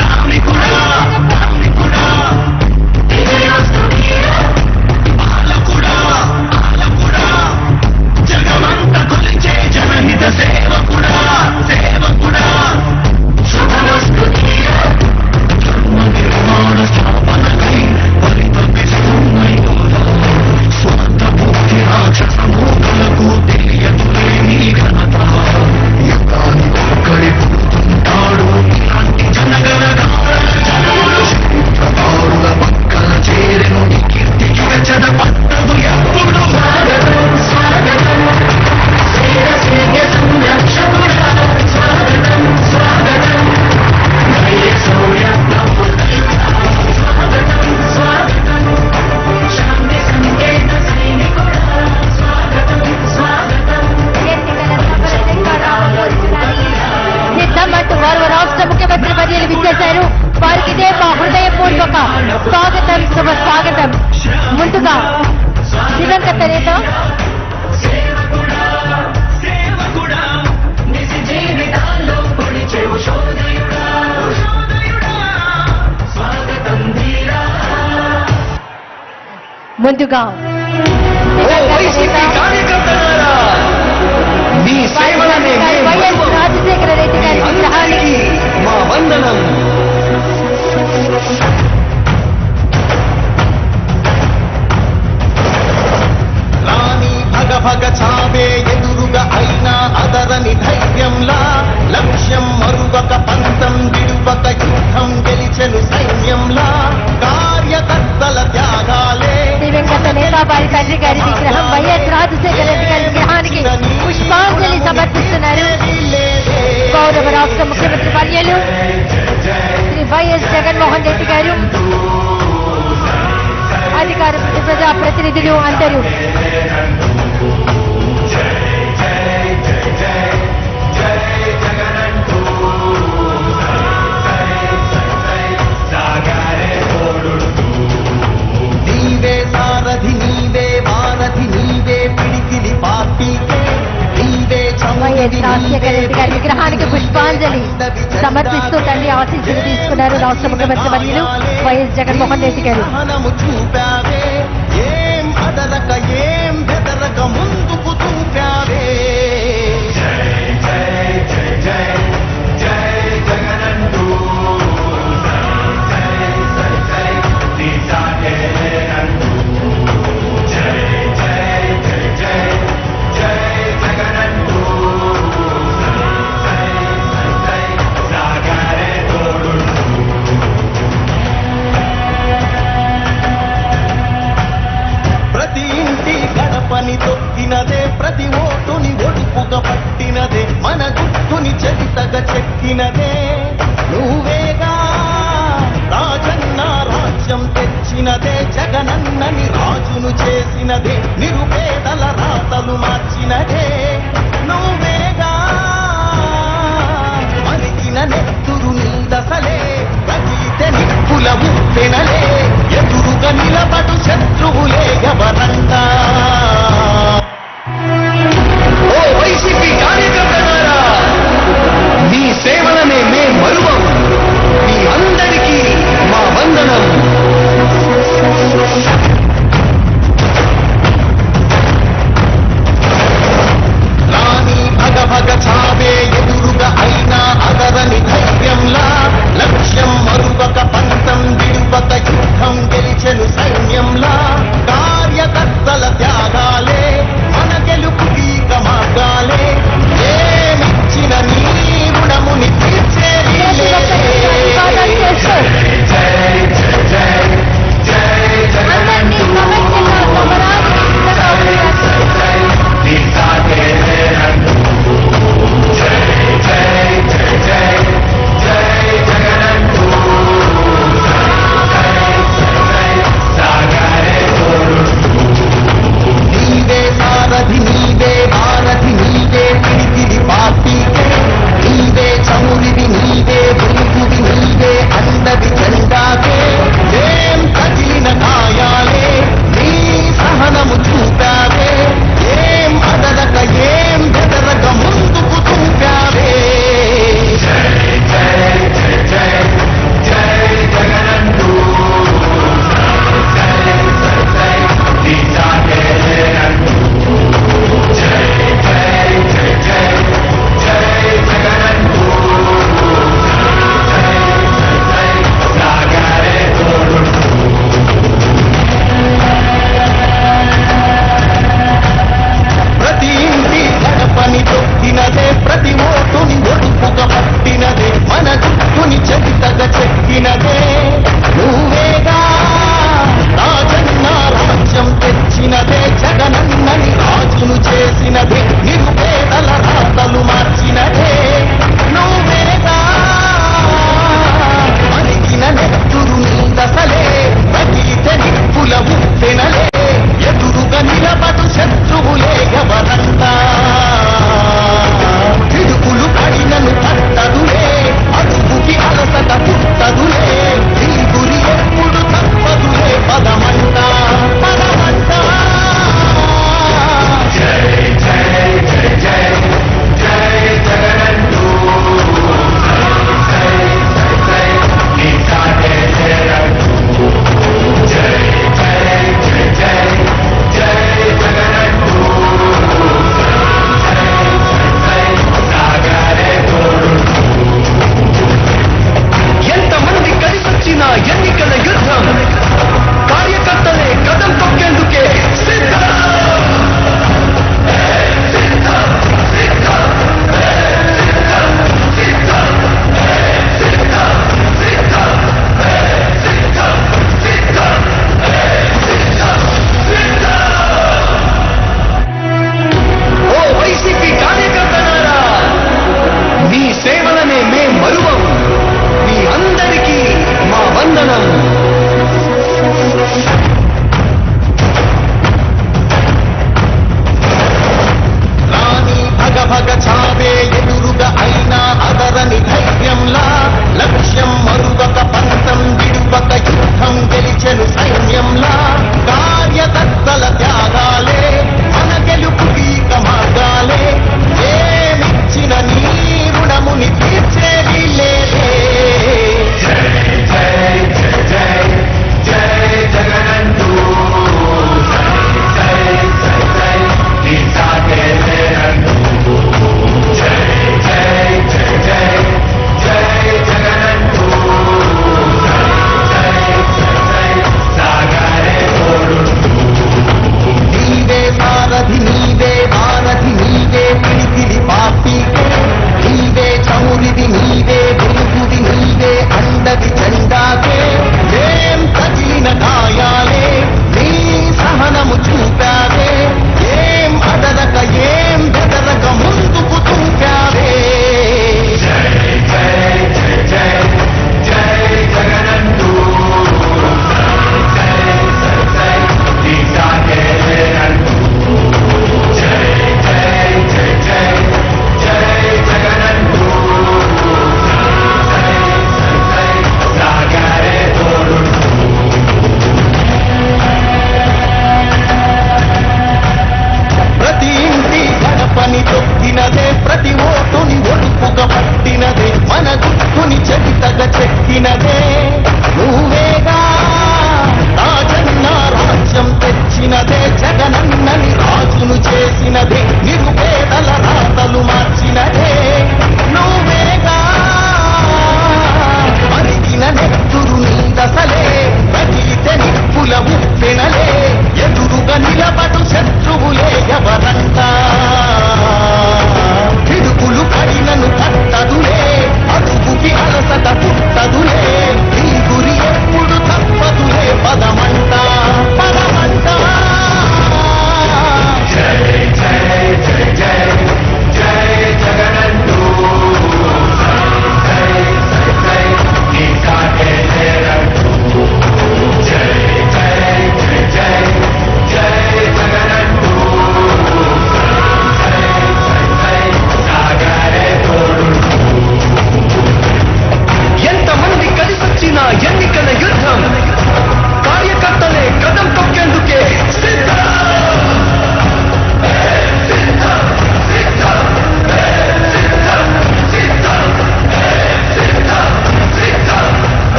Charlie పూర్వక స్వాగతం శుభ స్వాగతం ముందుగా దివంగత నేత ముందుగా ప్రజలు శ్రీ వైఎస్ జగన్మోహన్ రెడ్డి గారు అధికార ప్రజా ప్రతినిధులు అందరూ ఆశీస్సులు తీసుకున్నారు రాష్ట్ర ముఖ్యమంత్రి మర్యలు వైఎస్ జగన్మోహన్ రెడ్డి గారు. మన గుట్టుని చరితగ చెక్కినదే నువ్వేగా రాజన్న రాజ్యం తెచ్చినదే జగనన్నని రాజును చేసినదే నిరుపేదల రాతలు మార్చినదే. నువ్వేగా మరిగిన నెత్తురు నీదసలే తగితే నిప్పుల ఉప్పెనలే النبي كلمة